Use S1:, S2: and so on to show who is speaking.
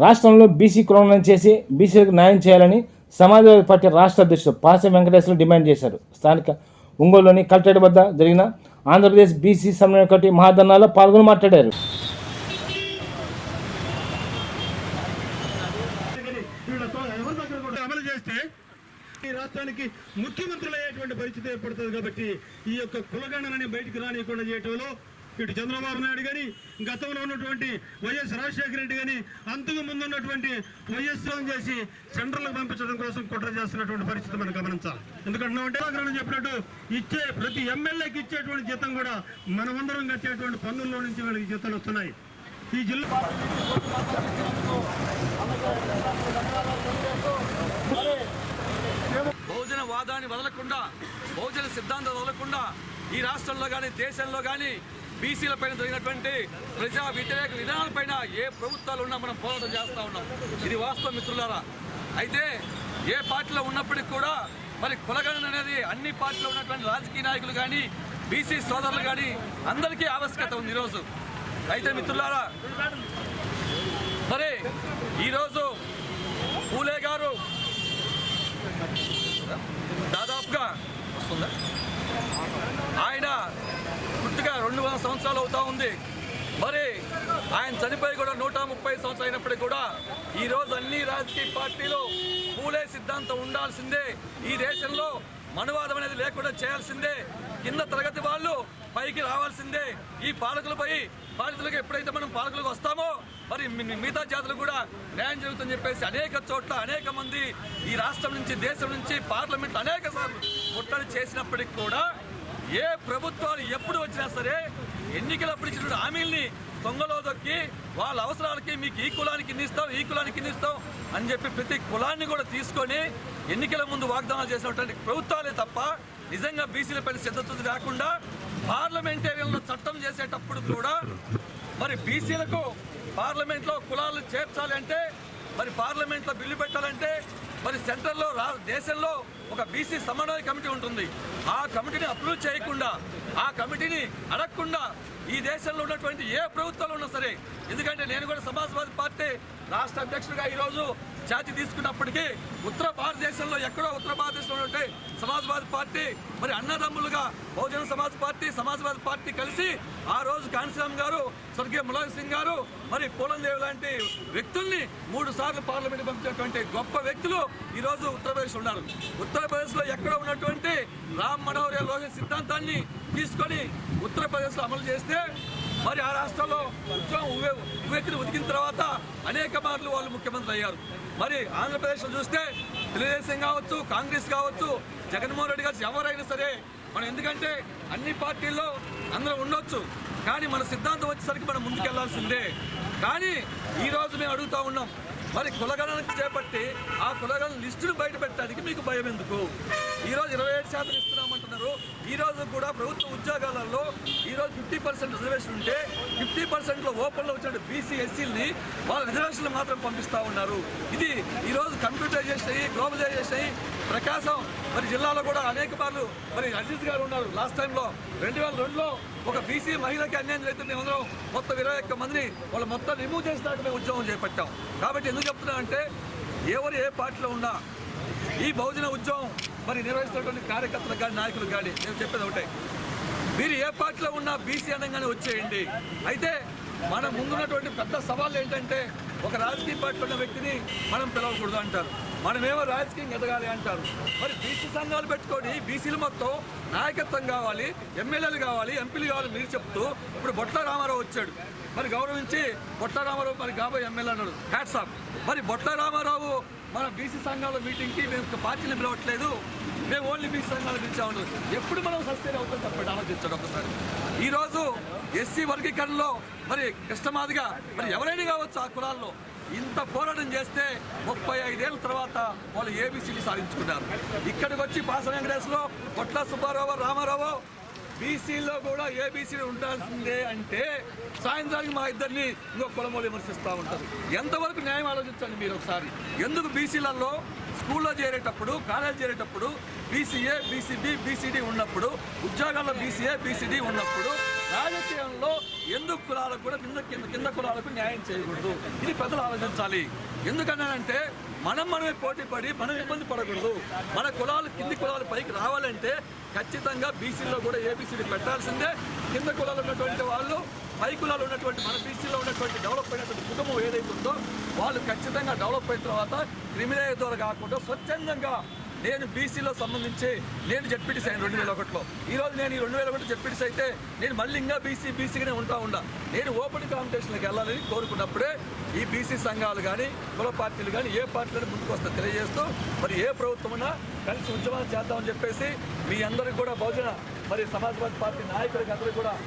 S1: రాష్ట్రంలో బీసీ కులం చేసి బీసీలకు న్యాయం చేయాలని సమాజ్వాదీ పార్టీ రాష్ట్ర అధ్యక్షుడు పాస వెంకటేశ్వర డిమాండ్ చేశారు. స్థానిక ఒంగోలులోని కలెక్టరేట్ వద్ద జరిగిన ఆంధ్రప్రదేశ్ బీసీ సమన్వయ కమిటీ మహాధర్నాలో పాల్గొని మాట్లాడారు.
S2: ఈ రాష్ట్రానికి ముఖ్యమంత్రులు అయ్యేటువంటి పరిస్థితి ఏర్పడుతుంది కాబట్టి ఈ యొక్క కులగణనని బయటకు రానియకుండా చేయటంలో ఇటు చంద్రబాబు నాయుడు కానీ గతంలో ఉన్నటువంటి వైఎస్ రాజశేఖర రెడ్డి కానీ అంతకు ముందు ఉన్నటువంటి వైఎస్ చేసి సెంట్రల్కి పంపించడం కోసం కుట్ర చేస్తున్నటువంటి పరిస్థితి మనం గమనించాలి. ఎందుకంటే అంటే చెప్పినట్టు ఇచ్చే ప్రతి ఎమ్మెల్యేకి ఇచ్చేటువంటి జీతం కూడా మనమందరం కట్టేటువంటి పన్నుల్లో నుంచి వీళ్ళకి జీతాలు వస్తున్నాయి. ఈ జిల్లా
S3: బహుజన వాదాన్ని వదలకుండా బహుజన సిద్ధాంతం వదలకుండా ఈ రాష్ట్రంలో కానీ దేశంలో కానీ బీసీల పైన జరిగినటువంటి ప్రజా వ్యతిరేక విధానాలపైన ఏ ప్రభుత్వాలు ఉన్నా మనం పోరాటం చేస్తూ ఉన్నాం. ఇది వాస్తవం మిత్రులారా. అయితే ఏ పార్టీలో ఉన్నప్పటికీ కూడా మరి కులగణన అనేది అన్ని పార్టీలో ఉన్నటువంటి రాజకీయ నాయకులు కానీ బీసీ సోదరులు కానీ అందరికీ ఆవశ్యకత ఉంది ఈరోజు. అయితే మిత్రులారా మరి ఈరోజు పూలే గారు దాదాపుగా వస్తుందా ఆయన పుట్టుగా సంవత్సరాలు అవుతా ఉంది. మరి ఆయన చనిపోయి కూడా నూట ముప్పై సంవత్సరాలు అయినప్పటికీ కూడా ఈరోజు అన్ని రాజకీయ పార్టీలు పూలే సిద్ధాంతం ఉండాల్సిందే. ఈ దేశంలో మనువాదం అనేది లేకుండా చేయాల్సిందే. కింద తరగతి వాళ్ళు పైకి రావాల్సిందే. ఈ పాలకులపై బాధితులకు ఎప్పుడైతే మనం పాలకులకు వస్తామో మరి మి- మిగతా జాతులకు కూడా న్యాయం జరుగుతుందని చెప్పేసి అనేక చోట్ల అనేక మంది ఈ రాష్ట్రం నుంచి దేశం నుంచి పార్లమెంట్ అనేక సార్లు ముట్టడి చేసినప్పటికి కూడా ఏ ప్రభుత్వాలు ఎప్పుడు వచ్చినా సరే ఎన్నికలప్పుడు ఇచ్చిన హామీల్ని దొంగలో దొక్కి వాళ్ళ అవసరాలకి మీకు ఈ కులానికి ఇన్ని ఇస్తాం ఈ కులానికి ఇన్ని ఇస్తాం అని చెప్పి ప్రతి కులాన్ని కూడా తీసుకొని ఎన్నికల ముందు వాగ్దానాలు చేసినటువంటి ప్రభుత్వాలే తప్ప నిజంగా బీసీల పైన సిద్ధత లేకుండా పార్లమెంటేరియన్లో చట్టం చేసేటప్పుడు కూడా మరి బీసీలకు పార్లమెంట్లో కులాలు చేర్చాలి అంటే మరి పార్లమెంట్లో బిల్లు పెట్టాలంటే మరి సెంటర్లో రా దేశంలో ఒక బీసీ సమన్వయ కమిటీ ఉంటుంది. ఆ కమిటీని అప్రూవ్ చేయకుండా ఆ కమిటీని అడగకుండా ఈ దేశంలో ఉన్నటువంటి ఏ ప్రభుత్వాలు ఉన్నా సరే ఎందుకంటే నేను కూడా సమాజ్వాదీ పార్టీ రాష్ట్ర అధ్యక్షుడిగా ఈరోజు ఛాతి తీసుకున్నప్పటికీ ఉత్తర భారతదేశంలో ఎక్కడో ఉత్తర భారతదేశంలో ఉంటే సమాజ్వాదీ పార్టీ మరి అన్నదమ్ములుగా బహుజన సమాజ్ పార్టీ సమాజ్వాదీ పార్టీ కలిసి ఆ రోజు కాంశీరామ్ గారు స్వర్గీయ ములాయం సింగ్ గారు మరి పూలందేవి లాంటి వ్యక్తుల్ని మూడు సార్లు పార్లమెంట్ పంపించినటువంటి గొప్ప వ్యక్తులు ఈరోజు ఉత్తరప్రదేశ్ ఉన్నారు. ఉత్తరప్రదేశ్లో ఎక్కడ ఉన్నటువంటి రామ్ మనోహర్ లోహిత్ సిద్ధాంతాన్ని తీసుకొని ఉత్తరప్రదేశ్లో అమలు చేస్తే మరి ఆ రాష్ట్రంలో ఉద్యోగం ఉవ్వె- ఉవ్వెత్తిని ఉతికిన తర్వాత అనేక మార్లు వాళ్ళు ముఖ్యమంత్రి అయ్యారు. మరి ఆంధ్రప్రదేశ్లో చూస్తే తెలుగుదేశం కావచ్చు కాంగ్రెస్ కావచ్చు జగన్మోహన్ రెడ్డి గారు ఎవరైనా సరే మనం ఎందుకంటే అన్ని పార్టీల్లో అందరూ ఉండొచ్చు. కానీ మన సిద్ధాంతం వచ్చేసరికి మనం ముందుకెళ్ళాల్సిందే. కానీ ఈ రోజు మేము అడుగుతా ఉన్నాం మరి కులగణన చేపట్టి ఆ కులగణన లిస్టును బయట పెట్టడానికి మీకు భయం ఎందుకు? ఈరోజు ఇరవై ఏడు శాతం ఇస్తున్నామంటున్నారు ఈ కూడా ప్రభుత్వ ఉద్యోగాలలో ఈరోజు ఫిఫ్టీ పర్సెంట్ రిజర్వేషన్ ఉంటే ఫిఫ్టీ పర్సెంట్లో ఓపెన్లో వచ్చిన బీసీ ఎస్సీలని వాళ్ళ రిజర్వేషన్లు మాత్రం పంపిస్తూ ఉన్నారు. ఇది ఈరోజు కంప్యూటరైజేషన్ అయ్యి గ్లోబలైజేషన్ అయ్యి ప్రకాశం మరి జిల్లాలో కూడా అనేక మార్లు మరి అజిత్ గారు ఉన్నారు. లాస్ట్ టైంలో రెండు వేల రెండులో ఒక బీసీ మహిళకి అన్యాయం జరిగితే అందరం మొత్తం ఇరవై ఒక్క మందిని వాళ్ళు మొత్తం రిమూవ్ చేసినట్టు మేము ఉద్యోగం చేపట్టాం. కాబట్టి ఎందుకు చెప్తున్నా అంటే ఎవరు ఏ పార్టీలో ఉన్నా ఈ బహుజన ఉద్యమం మరి నిర్వహిస్తున్నటువంటి కార్యకర్తలకు కానీ నాయకులకు కానీ నేను చెప్పేది ఒకటే. మీరు ఏ పార్టీలో ఉన్నా బీసీ అనగానే వచ్చేయండి. అయితే మన ముందున్నటువంటి పెద్ద సవాళ్ళు ఏంటంటే ఒక రాజకీయ పార్టీ ఉన్న వ్యక్తిని మనం పిలవకూడదు అంటారు. మనమేమో రాజకీయం ఎదగాలి అంటారు. మరి బీసీ సంఘాలు పెట్టుకొని బీసీలు మొత్తం నాయకత్వం కావాలి ఎమ్మెల్యేలు కావాలి ఎంపీలు కావాలి మీరు చెప్తూ ఇప్పుడు బొట్ల రామారావు వచ్చాడు. మరి గౌరవించి బొట్ల రామారావు మరి కాబోయే ఎమ్మెల్యే అన్నాడు. హ్యాట్సాప్ మరి బొట్ల రామారావు మన బీసీ సంఘాల మీటింగ్కి మేము ఒక పార్టీని పిలవట్లేదు. మేము ఓన్లీ బీసీ సంఘాలు పిలిచాము ఎప్పుడు మనం సస్టైన్ అవుతాం చెప్పండి ఆలోచించండి ఒకసారి. ఈరోజు ఎస్సీ వర్గీకరణలో మరి కష్టమాదిగా మరి ఎవరైనా కావచ్చు ఆ కులాల్లో ఇంత పోరాటం చేస్తే ముప్పై ఐదేళ్ళ తర్వాత వాళ్ళు ఏబీసీని సాధించుకున్నారు. ఇక్కడికి వచ్చి పాస వెంకటేశ్వరరావు కొట్ల సుబ్బారావు రామారావు బీసీలో కూడా ఏబీసీ ఉండాల్సిందే అంటే సాయంత్రానికి మా ఇద్దరిని ఇంకో కులమో విమర్శిస్తూ ఉంటారు. ఎంతవరకు న్యాయం ఆలోచించండి మీరు ఒకసారి. ఎందుకు బీసీలలో స్కూల్లో చేరేటప్పుడు కాలేజ్ చేరేటప్పుడు బీసీఏ బీసీబీ బీసీడీ ఉన్నప్పుడు ఉద్యోగాల్లో బీసీఏ బీసీడీ ఉన్నప్పుడు రాజకీయంలో ఎందుకు కులాలకు కూడా కింద కింద కింద కులాలకు న్యాయం చేయకూడదు? ఇది ప్రజలు ఆలోచించాలి. ఎందుకన్నానంటే మనం మనమే పోటీ పడి మనం ఇబ్బంది పడకూడదు. మన కులాలు కింది కులాలు పైకి రావాలంటే ఖచ్చితంగా బీసీలో కూడా ఏబీసీడీ పెట్టాల్సిందే. కింద కులాలు ఉన్నటువంటి వాళ్ళు పై కులాలు ఉన్నటువంటి మన బీసీలో ఉన్నటువంటి డెవలప్ అయినటువంటి కుటుంబం ఏదైతే ఉందో వాళ్ళు ఖచ్చితంగా డెవలప్ అయిన తర్వాత క్రిమినల్ ద్వారా కాకుండా స్వచ్ఛందంగా నేను బీసీలో సంబంధించి నేను జడ్పీటీసీ అయిన రెండు వేల ఒకటిలో. ఈరోజు నేను ఈ రెండు వేల ఒకటి జడ్పీటీసీ అయితే నేను మళ్ళీ ఇంకా బీసీ బీసీగానే ఉంటా ఉండా. నేను ఓపెన్ కాంపిటీషన్కి వెళ్ళాలని కోరుకున్నప్పుడే ఈ బీసీ సంఘాలు కానీ కుల పార్టీలు కానీ ఏ పార్టీలను ముందుకు వస్తా తెలియజేస్తూ మరి ఏ ప్రభుత్వమైనా కలిసి ఉద్యమాలు చేద్దామని చెప్పేసి మీ అందరికి కూడా బహుజన మరి సమాజ్వాదీ పార్టీ నాయకులకి అందరూ కూడా